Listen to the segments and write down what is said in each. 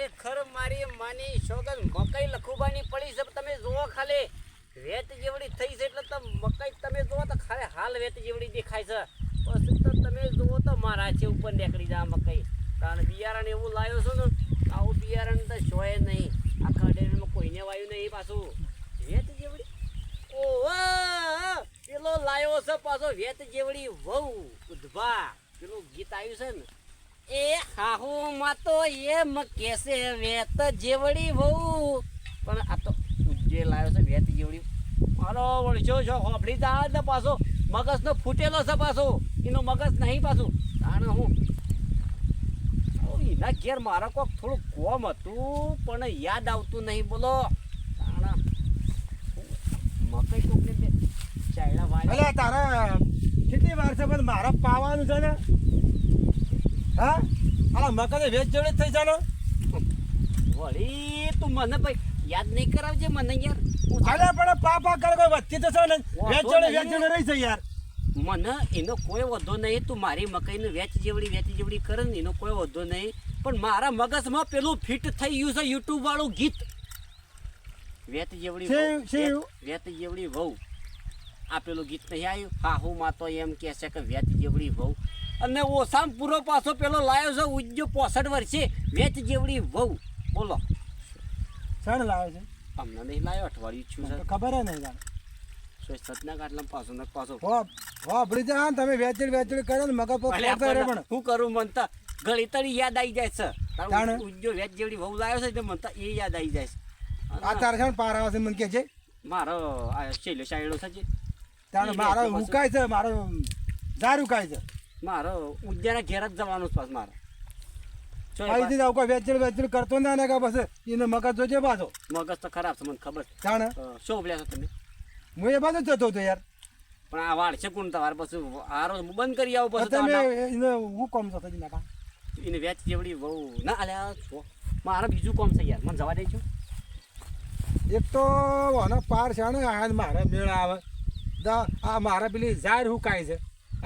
ખરેખર મારી માની સોગન મકાઈ લખુબાની પડી છે તમે જુઓ ખાલી, વેત જેવડી થઈ છે એટલે તો મકાઈ તમે જુઓ તો ખાલી હાલ વેત જેવડી દેખાય છે. પછી તો તમે જુઓ તો મારા છે ઉપર નીકળી જાય મકાઈ. કારણ બિયારણ એવું લાવ્યો છું ને, આવું બિયારણ તો જોય નહીં. આખા ડેરમાં કોઈને વાયું નહીં પાછું. વેત જેવડી? ઓહો! પેલો લાયો છે પાછો વેત જેવડી વહુ ઉધવા પેલું ગીત આવ્યું છે ને એ હાહુ માં તો એમ કેસે વેત જેવડી બહુ પણ આ તો ઉજ્જે લાયો છે, વેત જેવડી. મારો વળશો છો હોપડી જાય ને પાછો. મગજનો ફૂટેલો છે પાછો. એનો મગજ નહીં પાછું. તાણે હું એના ઘેર મારા કોક થોડું કોમ હતું, પણ યાદ આવતું નહીં, બોલો. તાણા મકઈ કોકને ચાયડા અલ્યા, તારા કેટલી વાર છે, પણ મારા પાવાનું છે ને? હા? આ મકાને વેચ જોડે થઈ જાનો. વળી તું મને ભાઈ યાદ નહીં કરાવજે મને યાર. હું પણ પાપા કર કોઈ વચ્ચે તો છે ને. વેચ જોડે વેચ જોડે રહી છે યાર. મને એનો કોઈ વધો નહીં તું મારી મકઈને વેચ જેવડી વેચ જેવડી કરે ને એનો કોઈ વધો નહીં. પણ મારા મગજમાં પેલું ફિટ થઈ ગયું છે યુટ્યુબ વાળું ગીત. વેત જેવડી વેત વેત જેવડી વહુ. આ પેલું ગીત નહીં આવ્યું? હાહુ માં તો એમ કહે છે કે વેચ જેવડી વહુ. અને ઓસામ પૂરો પાછો પેલો લાયો છે ઉજ્જો પોસઠ વર્ષે. વેચ જેવડી વહુ. બોલો. સણ લાવ્યો છે? અમને નહીં લાયો અઠવાડિયું છું. સર ખબર હે નહીં સતના કાટલા પાછો ને પાછો? હો હો ભળી જા તમે વેચડ વેચડ કરો ને મગર પર આપણને પણ શું કરું મનતા ગળી તળી યાદ આવી જાય છે. તાણે? ઉજ્જો વેચ જેવડી વહુ લાવ્યો છે એટલે મનતા એ યાદ આવી જાય છે. આ તારે છે પાર આવે છે મને કે છે મારો આ શૈલો શાયડો છે તાણ મારો ઉકાય છે મારો ઝાર ઉકાય છે? મારો ઉજ્જાના ઘેર જ જવાનું છે મારે. અહીંથી આવું કોઈ વેચ જોડે કરતો ના ને કે બસ એને મગજ જોજે પાછો. મગજ તો ખરાબ છે મને ખબર જાણે. શું બોલ્યા છો તમે? હું એ બાજુ જતો હતો યાર. પણ આ વાળ છે કોણ તમારે પછી હારો બંધ કરી આવો પછી તમે એને હું કોમ છો નાખા એને વેચ જેવડી વહુ ના અલ્યા છો મારે બીજું કોમ છે યાર મને જવા દેજો. એક તો પાર છે ને આ મારે મેળ આવે. આ મારે પેલી ઝાર હુકાય છે.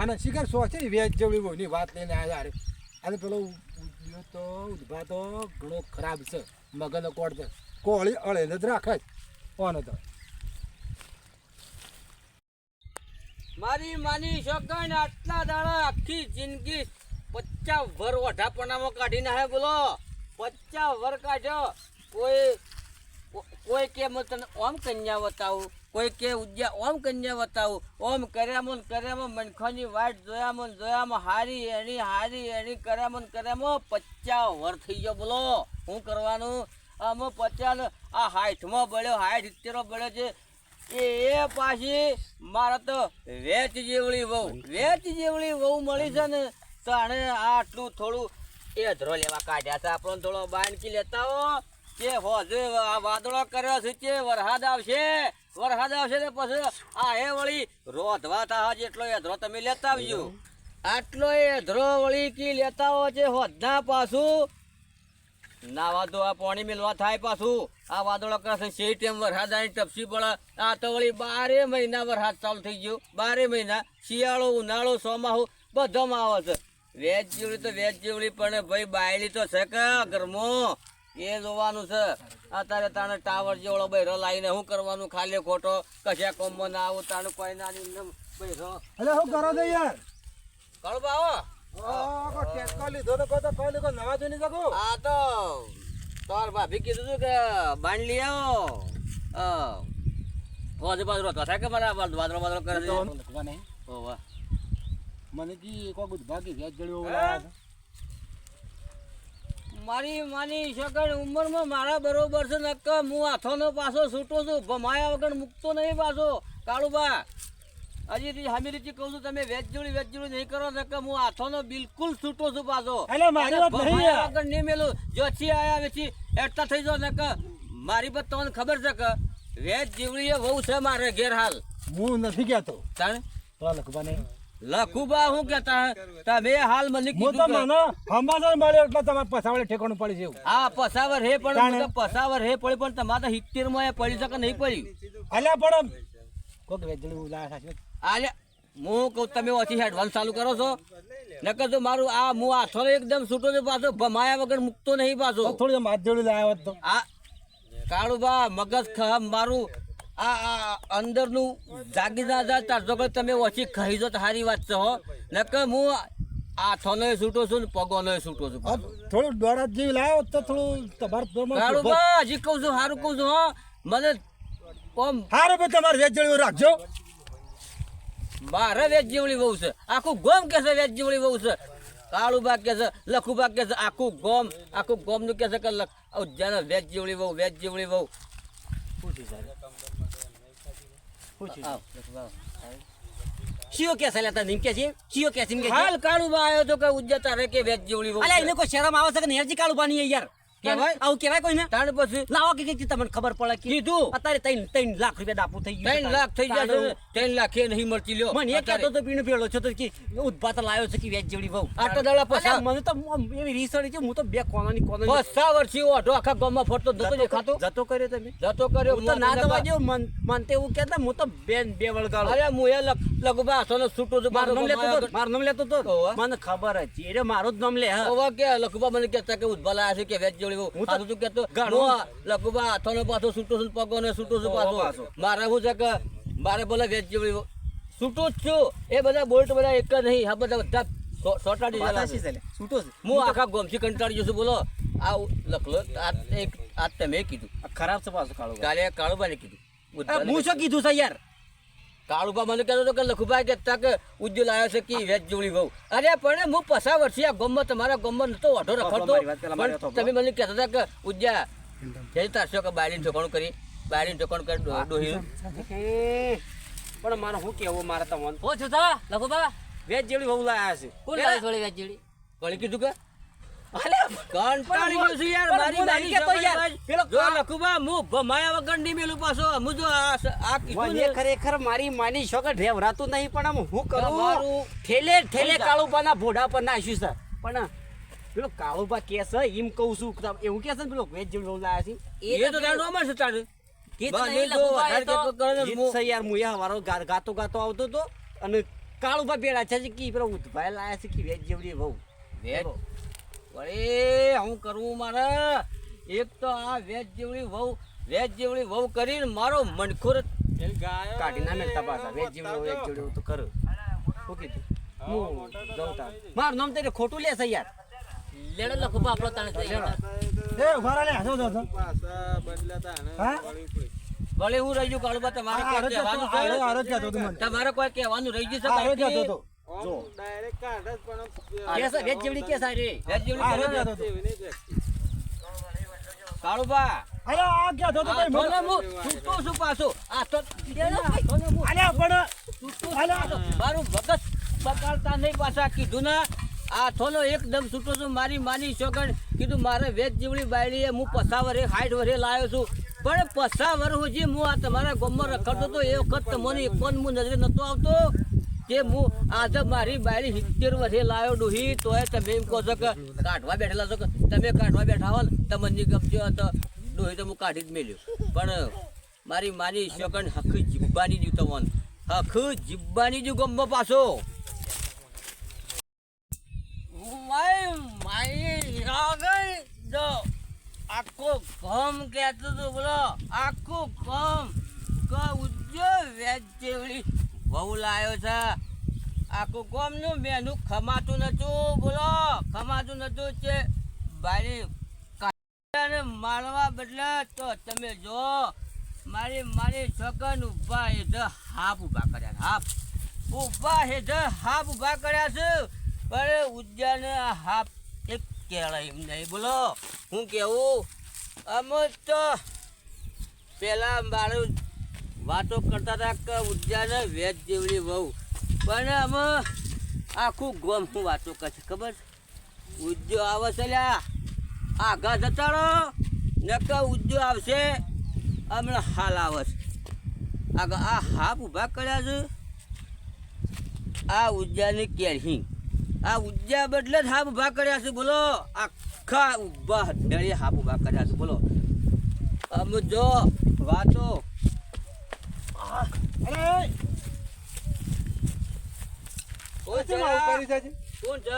અને શિખર સો છે વેચ જેવડી હોયની વાત લઈને આવ્યા યાર અને પેલો તો, ઉદ્ભા તો ઘણો ખરાબ છે, મગજનો કોડ છે. કોળી અળે જ રાખે. કોનો તો. મારી માની શોકન આટલા દાડા આખી જિંદગી પચાસ વર ઓઢાપણામાં કાઢી નાખે બોલો. પચાસ વર કાઢ્યો. કોઈ કોઈ કેમ તને ઓમ કન્યા બતાવું કોઈ કે ઉદ્યા ઓમ કન્યા બતાવું, ઓમ કર્યા મન કર્યામાં, મનખાની વાટ જોયા મન જોયામાં, હારી એની હારી એની કર્યા મન કર્યામાં પચાસ વર થઈ ગયો, બોલો. શું કરવાનું? આમાં પચાસ આ હાઈઠમાં બળ્યો હાઈઠ ઇત્તેરો બળ્યો છે. એ પાછી મારે તો વેચ જેવળી વહુ, વેચ જેવળી વહુ મળી છે ને, તો આને આટલું થોડું એ ધરો લેવા કાઢ્યા છે. આપણો થોડો બાંધકી લેતા હો. કે હોજે વાદળો કર્યો છે કે વરસાદ આવશે? વરસાદ આવશે ને પછી આ એ વળી રોધવા તા જેટલો એ તમે લેતા આવજો. આટલો એધરો વળી કી લેતા હો છે હોદના પાછું. ના વાદો આ પાણી મેલવા થાય પાછું. આ વાદળો કરશે સે ટેમ વરસાદ આવી ટપસી પડે. આ તો વળી બારે મહિના વરસાદ ચાલુ થઈ ગયો. બારે મહિના. શિયાળો, ઉનાળો ચોમાસું બધામાં આવે છે. વેજ જેવડી તો વેજ જેવડી, પણ ભાઈ બાયલી તો છે કે ઘરમો. એ જોવાનું છે. અત્યારે તાણે ટાવર જેવડો બૈરો લાવીને શું કરવાનું? ખાલી ખોટો કશા કોમમાં ના આવું તાણે કોઈ ના બૈરો. એટલે શું કરો છો યાર? કળબા આવો આ કોઈ ટેક્કો લીધો તો તો કોઈ લોકો નવા જોઈ શકો આ તો તાર ભાભી કીધું હતું કે બાંધ લઈ આવો. હોજે બાજરો તો થાય કે મારા વાદળો વાદળો કરે છે? મને કી કોઈ ભાગી વ્યાજ જડ્યો હે? મારી માની શકણ ઉંમરમાં મારા બરોબર છે નક્ક હું હાથોનો પાછો છૂટો છું. ભમાયા વગર મૂકતો નહીં પાછો. કાળુબા હજી હામી રીતે કહું છું તમે વેચ જોડી વેચ જોડી નહીં કરો નક્ક હું હાથોનો બિલકુલ છૂટો છું પાછો. ભમાયા વગર નહીં મેલું. જો છી આયા વેચી એડતા થઈ જાવ નક્ક મારી પર તમને ખબર છે કે વેચ જીવડી એ બહુ છે મારે ઘેર હાલ. હું નથી કહેતો. તાણે? તો લખવાને લખુબા હું કેતા તમે હાલ મને હું તો માનો હંબાસર મળ્યો એટલે તમારે પસાવડે ઠેકાણું પડી જેવું આ પસાવર હે પણ પસાવર હે પડી પણ તમારે તો સિત્તેરમાં એ પડી શકે નહીં પડી. અલ્યા પણ કોક વેચડી ઉલા સાચી આલે હું કહું તમે ઓછી એડવાન્સ ચાલુ કરો છો. નકર તો મારું આ હું આથો એકદમ છૂટો છે પાછો ભમાયા વગર મૂકતો નહીં પાછો. થોડી માથ જોડી લાવ્યા હોત આ કાળુબા મગજ ખ મારું આ આ અંદરનું જાગી ના જાય તાર તમે ઓછી ખાઈ તો સારી વાત છે હો. નકર હું આથોનો છૂટો છું ને પગોનો છૂટો છું થોડું દોડા જેવી લાવ્યો તો થોડું તમારે હજી કહું છું સારું કહું છું હો. મને ઓમ હારું ભાઈ તમારે વેચ રાખજો. મારે વેજ જેવડી બહુ છે. આખું ગોમ કે છે વેજ બહુ છે? કાળુબા કે છે લખુબા કે છે આખું ગોમ આખું ગોમનું કે છે કે લખ? જેને વેજ જેવડી બહુ વેજ જેવડી બહુ. શિયો કે છે તને કે છે શિયો કે છે? એમ કે છે? હાલ કાળુબા આવ્યો તો કે ઉજ્જત તારે કે વેજ જેવડી અલ્યા. એને કોઈ શરમ આવે છે કે નેરજી કાળું પાણી યાર? કહેવાય? આવું કહેવાય કોઈને? તાણ પછી? લાવો કે કંઈક તમને ખબર પડે કે કીધું. અત્યારે ત્રણ ત્રણ લાખ રૂપિયા દાપુ થઈ ગયું ત્રણ લાખ થઈ ને, ત્રણ લાખ એ નહીં મળતી લ્યો. મને એ કહેતો. તો પીણું પેલો છો તો કે ઉદ્ભાત લાવ્યો છે કે વેચ જેવડી બહુ આટલા દાડા પછા- મને તો એવી રીસડી છે હું તો બે કોનાની કોનાની પસ્સા વર્ષથી ઓઢો આખા ગામમાં ફરતો જતો દેખાતો. જતો કર્યો તમે? જતો કર્યો. તો ના દવા નકા. મન મન તો એવું કહેતા હું તો બેન બે વળગાડો અરે હું એ લગ- લગભગ છૂટો છું મારું નામ લેતો તો મારો મારું નામ લેતો તો? મને ખબર હતી એટલે મારું જ નામ લે હા. કે લખુબા મને કહેતા કે ઉદ્ભલા છે કે વેચ જેવડી બહુ. હું તો તું કેતો. હું આ હાથોનો પાછો છૂટો છું પગો ને છૂટો છું પાછો. મારે હું છે કે મારે બોલે વેચ છૂટો જ છું. એ બધા બોલ્ટ બધા એક જ નહીં આ બધા બધા સોટાડી. છૂટો હું આખા ગોમથી કંટાળી જશું બોલો. આ લખલો આ એક આ તમે કીધું. ખરાબ છે પાછું કાળો કાલે કાળુબાને કીધું. હું શું કીધું છે યાર? કાળુબા મને કહેતો હતો કે લખુભાઈ કે તક ઉજ્જવલ આવ્યો છે કે વેચ જોડી બહુ અરે પણ હું પસા વર્ષી આ ગમમાં તમારા ગમમાં નતો ઓઢો રખડતો. તમે મને કહેતા હતા કે ઉજ્જા જઈ તારશો કે બાયડીને ઠોકાણું કરી બાયડીને ઠોકાણું કરી ડોહ્યું ડોહી. પણ મારે શું કેવું મારે તમને ઓ છોતા લખુભા. વેચ જેવડી બહુ લાયા છે. કોણ લાવે થોડી વેચ જેવડી કોણે કીધું કે? કંટાળી ગયો છું યાર મારી મારી કહેતો યાર. છોકરી પેલો જો લખુબા હું ભમાયા વગર નહીં મેલું પાછો. હું જો આ આ મને ખરેખર મારી માની ઢેવરાતું નહીં પણ આમ હું કરું? ઠેલે ઠેલે કાળુબાના ભોડા પર નાખ્યું છે. પણ પેલો કાળુબા કે છે એમ કહું છું એવું કે છે ને પેલો વેજ જેવડી બહુ છે. એ તો છે ગીત નહીં લખુબા, ગીત મો- છે યાર હું એ હવારો ગાતો ગાતો આવતો હતો અને કાળુબા બેડા છે કે પેલો ઉધભાઈ લાયા છે કે વેજ જેવડી વેજ વળી હું કરવું મારે? એક તો આ વેજ જેવડી વહુ વેજ જેવડી વહુ કરીને મારો મનખોર જ કાઢી ના મેળતા પાછા વેજ જેવડી વેજ જેવડી તો કર શું કીધું? હું જાઉં તાર. મારું નામ તને ખોટું લે છે યાર. લેડો લખો આપણો તાણે. એ ઊભા રહે હાથો તો હા? ભલે હું રહી ગયું કાળુબા તમારે કોઈ કહેવાનું છે? જ. તમારે કોઈ કહેવાનું રહી ગયું છે આરો જો. ડાયરેક્ટ કાઢ જ પણ કેસ વેજ જેવડી કેસ આ રે. વેજ જેવડી આરો જ કરે કહેતો ને? હતો. કાળુબા અરે આ કહેતો હતો ભાઈ મને. હું છૂટો છું પાછો. આ તો આ થોને હું અલ્યા પણ છૂટો મારું મગજ બગાડતા નહીં પાછા કીધું ના. આ થોનો એકદમ છૂટો છું. મારી માની છોકર કીધું મારે વેચ જીવડી બાયડીએ હું પસાવર એક હાઈટ વરે લાવ્યો છું. પણ પસાવર સુધી હું આ તમારા ગોમમાં રખડતો હતો એ વખત તમને પણ હું નજરે નતો આવતો. કે હું આજે મારી બાયડી સિત્તેર વર્ષે લાવ્યો ડોહી તોય તમે એમ કહો છો કે કાઢવા બેઠેલા છો કે તમે કાઢવા બેઠા હો ને તમને ગમજો તો ડોહી તો હું કાઢી જ મેલ્યો. પણ મારી માની શકન હખ જીબ્બાની જ તમને હખ જીબ્બાની જ ગમ પાછો. આખો ગમ કહેતો તો બોલો, આખું ગમ ક ઉજ્જો વેજ જેવડી બહુ લાયો છે. આખું ગમનું મેનું ખમાતું નતું, બોલો, ખમાતું નતું છે. બારી મારવા બદલે તો તમે જો, મારી મારી છોકન ઊભા એ જ હાફ ઊભા કર્યા હાફ ઊભા હે જ હાફ ઊભા કર્યા છે પણ ઉદ્યાને હાફ એક કેળાય એમ નહીં, બોલો. હું કેવું? અમે તો પેલા મારું વાતો કરતા હતા કે ઉદ્યાને વેદ જેવડી બહુ પણ અમે આખું ગોમ હું વાતો કરશે ખબર? ઉદ્યો આવે છે લ્યા. આગા જતા નકર ઉદ્યો આવશે હમણાં હાલ આવે છે આગળ આ હાફ ઊભા કર્યા છે. આ ઉજ્જાની કેરહી આ ઉજ્જા બદલે જ હાફ ઊભા કર્યા છે બોલો. આખા ઊભા ડળે હાફ ઊભા કર્યા છે બોલો. અમ જો વાતો. કોણ છે કોણ છે? હું છે?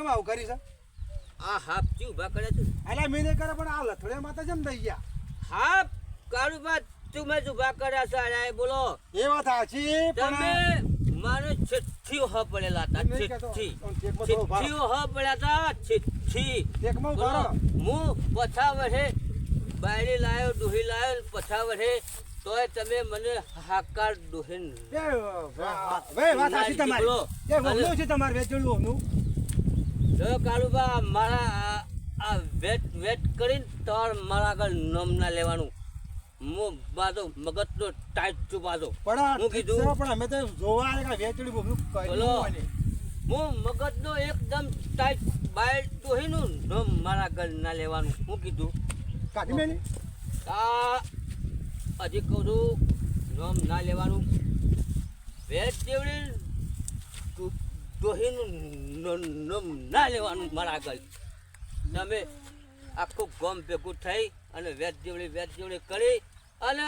આવું કરી છે? આ હાપચી ઊભા કરે છે અલા મેં નહીં કરે પણ આ લથડે માતા જેમ દઈ ગયા હાપ કાળુબા તું મેં જ ઊભા કર્યા છે અરે બોલો એ વાત સાચી તમે મારે છઠ્ઠીઓ હ પડેલા હતા છઠ્ઠી. છઠ્ઠીઓ હ પડ્યા હતા છઠ્ઠી. હું પછા વઢે બાયડી લાયો દુહી લાયો પછા વઢે તોય તમે મને હાકાર દુહીન વાત સાચી તમારી બોલો. એ છે તમારે વહુનું. જો કાળુબા મારા આ- વેટ વેટ કરીને તાર મારા આગળ નમ ના લેવાનું. હું બાજુ મગજનો ટાઈટ છું બાજુ. પણ હું કીધું? પણ અમે તો જોવા આવ્યા વેચડી બોલો. હું મગજનો એકદમ ટાઈટ બાય ડોહીનું નમ મારા આગળ ના લેવાનું. હું કીધું કાઢી મેલી આ હજી કહું છું નામ ના લેવાનું. વેચ જેવડી ડો- ડોહીનું ન- ના લેવાનું મારા આગળ. તમે આખું ગમ ભેગું થઈ અને વેદ જેવડી વેદ જેવડી કરી અને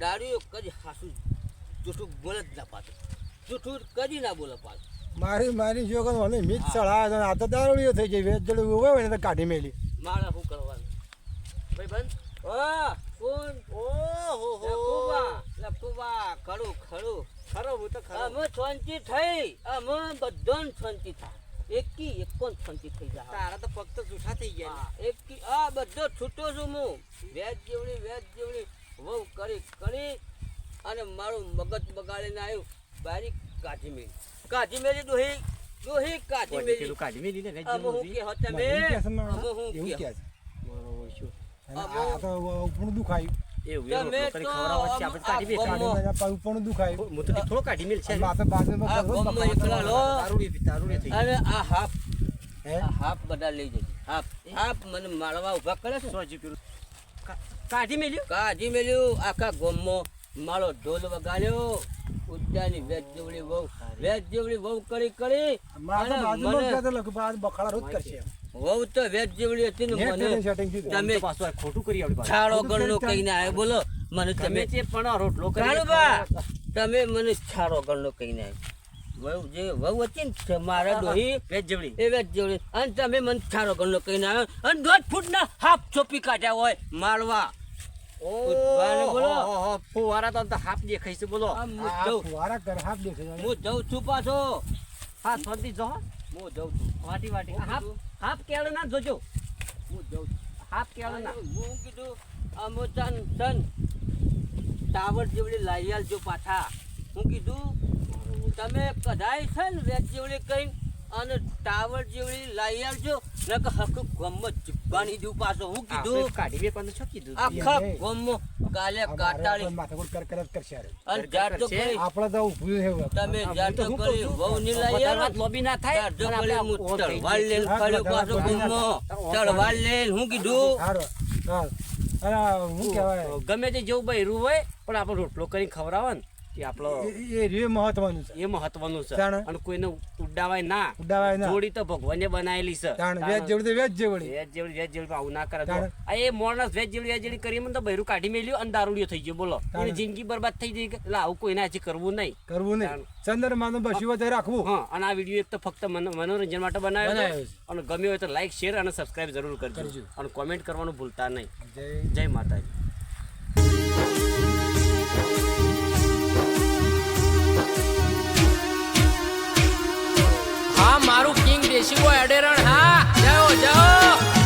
દાડીઓ કદી હાસું જૂઠું બોલે જ ના પાછું જૂઠું કદી ના બોલે પાછું મારી મારી છોકરો મને મીઠ ચડાવે. આ તો દારૂડીઓ થઈ જાય વેચેલું હોય ને તો કાઢી મેલી. મારે શું કરવાનું? ભાઈ બંધ ઓ કોણ? ઓહો લખુબા. લખુબા ખરું ખરું. ખરો હું તો ખરો અમે શાંતિ થઈ અમે બધાને શાંતિ થાય એકી એક પણ શાંતિ થઈ જાય તારા તો ફક્ત જૂઠા થઈ ગયા એકી આ બધો છૂટો છું હું વેજ જેવડી વેજ જેવડી વહુ કરી કરી અને મારું મગજ બગાડીને આવ્યું બારી કાઢી મેલી કાઢી મેલી ડોહી ડોહી કાઢી મેલી કાઢી મેલી ને અમે હું કે હતા મે અમે હું કે આ તો ઉપરનું દુખાયું કાઢી મેલ્યા, કાઢી મેલ છે. અને માથે બાજુમાં આ કરવો ને ગમમાં એકલા લો. તારુડી તારુડી થઈ અને આ હાફ હે? આ હાફ બધા લઈ જજો. હાફ હાફ મને મારવા ઊભા કરે છે. સો જી પેલું. કા- કાઢી મેલ્યું? કાઢી મેલ્યું. આખા ગોમમાં મારો ઢોલ વગાડ્યો. ઉદ્યાની વેજ જેવડી વહુ વેજ જેવડી વહુ કરી કરી. બખાડા રોજ કરશે. વહુ તો વેજ જેવડી હતી ને મને તેને setting થયું. તમે તો પાછું આ ખોટું કરી આપણી છાળો ગણનો કહીને આવ્યો? બોલો મને તમે જે પણ રોટલો કરી તમે મને છાળો ગણનો કહીને આવ્યો. વહુ જે વહુ હતી ને મારા ડોહી વેચ જેવડી. એ વેચ જેવડી. અને તમે મને છારો ગણનો કહીને આવ્યો. અને દોઢ ફૂટના હાફ ચોપી કાઢ્યા હોય મારવા બોલો. ઓહો, ઓહો, ફુવારા તો હાફ દેખાય છે બોલો. હું જઉં. છું. પાછો. હા સર્દી જો હો. જઉં છું. વાટી વાટી. હાફ હાફ કેળું ના જોજો. હું જઉં છું. હાફ કેળું ના. હું કીધું આમો તન તન ટાવર જેવડી લાઈ આલજો પાછા. હું કીધું તમે કઢાઈ છે ને વેચ જેવડી કરીને અને ટાવર જેવડી લાઈ આવજો નક હક ગમ ચીપવાની દઉં પાછો. હું કીધું કાઢી બે શું કીધું આખા. ગમમાં કાલે કાટાળી. માથાકૂટ કર કર કરશે. અને જાત તો કરી આપણે તો ઉભું છે તમે જાત તો કરી વહુ ની લાઈ વાત લોબી ના થાય. જાત તો અને કરી આપણે હું ફર્યો બધા પાછો ગુમો તળવાલ લઈને હું કીધું? હારો. હા. અને હું કહેવાય? ગમે તે જેવું બૈરું હોય પણ આપણે રોટલો કરીને ખવડાવે ને એ આપણો એ- રે મહત્વનું છે. એ મહત્વનું છે. અને કોઈને ઉડાવાય ના. ઉડાવાય ના. જોડી તો ભગવાને બનાવેલી છે. વેચ જેવડી વેચ જેવડી. વેજ જેવડી વેજ જેવડી આવું ના કરે આ એ મોણસ વેજ જેવડી વેજ જેવડી કરી મને તો બૈરું કાઢી મેલ્યું અને દારૂડિયો થઈ ગયો બોલો. એની જિંદગી બરબાદ થઈ ગઈ એટલે આવું કોઈને આજે કરવું નહીં. કરવું નહીં. ચંદ્રમાનું હોય તો રાખવું. હા અને આ વીડિયો એક તો ફક્ત મનોરંજન માટે બનાવ્યો છે. અને ગમ્યો હોય તો લાઈક શેર અને સબસ્ક્રાઇબ જરૂર કરજો. કરજો. અને કોમેન્ટ કરવાનું ભૂલતા નહીં. જય જય માતાજી. હા મારું કિંગ દેશી બોય અડેરણ હા જાઓ જાઓ.